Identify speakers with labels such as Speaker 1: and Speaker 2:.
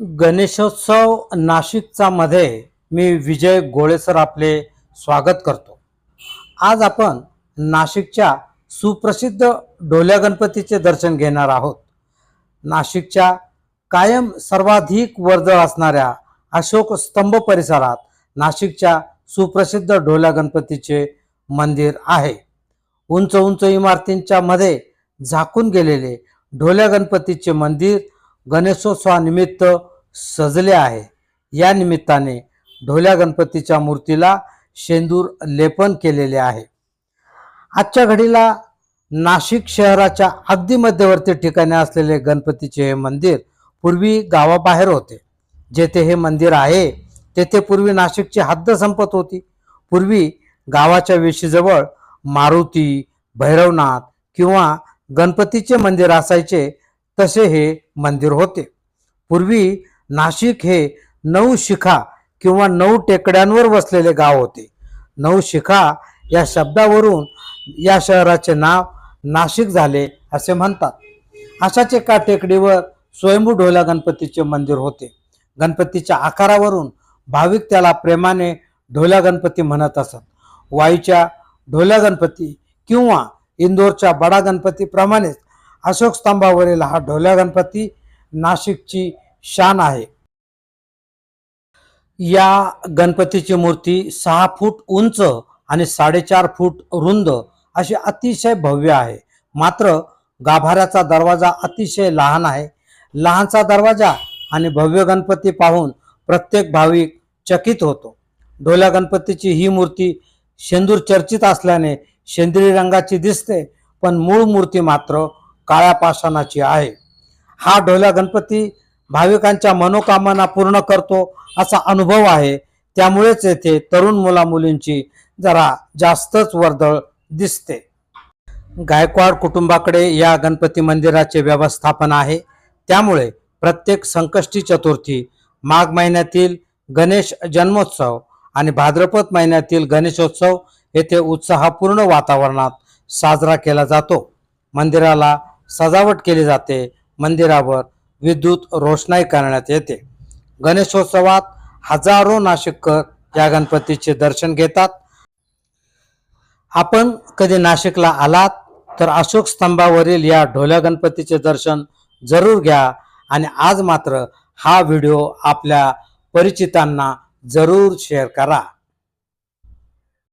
Speaker 1: गणेशोत्सव नाशिकचा मध्ये मी विजय गोळेसर आपले स्वागत करतो. आज आपण नाशिकच्या सुप्रसिद्ध ढोल्या गणपतीचे दर्शन घेणार आहोत. नाशिकच्या कायम सर्वाधिक वर्दळ असणाऱ्या अशोक स्तंभ परिसरात नाशिकच्या सुप्रसिद्ध ढोल्या गणपतीचे मंदिर आहे. उंच उंच इमारतींच्या मध्ये झाकून गेलेले ढोल्या गणपतीचे मंदिर गणेशोत्सवानिमित्त सजले आहे. या निमित्ताने ढोल्या गणपतीच्या मूर्तीला शेंदूर लेपन केलेले आहे. आजच्या घडीला नाशिक शहराच्या अगदी मध्यवर्ती ठिकाणी असलेले गणपतीचे हे मंदिर पूर्वी गावाबाहेर होते. जेथे हे मंदिर आहे तेथे पूर्वी नाशिकची हद्द संपत होती. पूर्वी गावाच्या वेशीजवळ मारुती भैरवनाथ किंवा गणपतीचे मंदिर असायचे तसे हे मंदिर होते. पूर्वी नाशिक हे नऊ शिखा किंवा नऊ टेकड्यांवर वसलेले गाव होते. नऊ शिखा या शब्दावरून या शहराचे नाव नाशिक झाले असे म्हणतात. अशाच एका टेकडीवर स्वयंभू ढोला गणपतीचे मंदिर होते. गणपतीच्या आकारावरून भाविक त्याला प्रेमाने ढोल्या गणपती म्हणत असत. वाईच्या ढोल्या गणपती किंवा इंदोरच्या बडा गणपतीप्रमाणेच अशोक स्तंभावरील हा ढोल्या गणपती नाशिकची शान आहे. या गणपतीची मूर्ती सहा फूट उंच आणि साडेचार फूट रुंद अशी अतिशय भव्य आहे. मात्र गाभाऱ्याचा दरवाजा अतिशय लहान आहे. लहानचा दरवाजा आणि भव्य गणपती पाहून प्रत्येक भाविक चकित होतो. ढोल्या गणपतीची ही मूर्ती शेंदूर चर्चित असल्याने शेंद्री रंगाची दिसते पण मूळ मूर्ती मात्र काळ्या पाषाणाची आहे. हा ढोल्या गणपती भाविकांच्या मनोकामना पूर्ण करतो असा अनुभव आहे. त्यामुळेच येथे तरुण मुला मुलींची जरा जास्तच वर्दळ दिसते. गायकवाड कुटुंबाकडे या गणपती मंदिराचे व्यवस्थापन आहे. त्यामुळे प्रत्येक संकष्टी चतुर्थी माघ महिन्यातील गणेश जन्मोत्सव आणि भाद्रपद महिन्यातील गणेशोत्सव येथे उत्साहपूर्ण वातावरणात साजरा केला जातो. मंदिराला सजावट केली जाते. मंदिरावर विद्युत रोषणाई करण्यात येते. गणेशोत्सवात हजारो नाशिककर या गणपतीचे दर्शन घेतात. आपण कधी नाशिकला आलात तर अशोक स्तंभावरील या ढोल्या गणपतीचे दर्शन जरूर घ्या आणि आज मात्र हा व्हिडिओ आपल्या परिचितांना जरूर शेअर करा.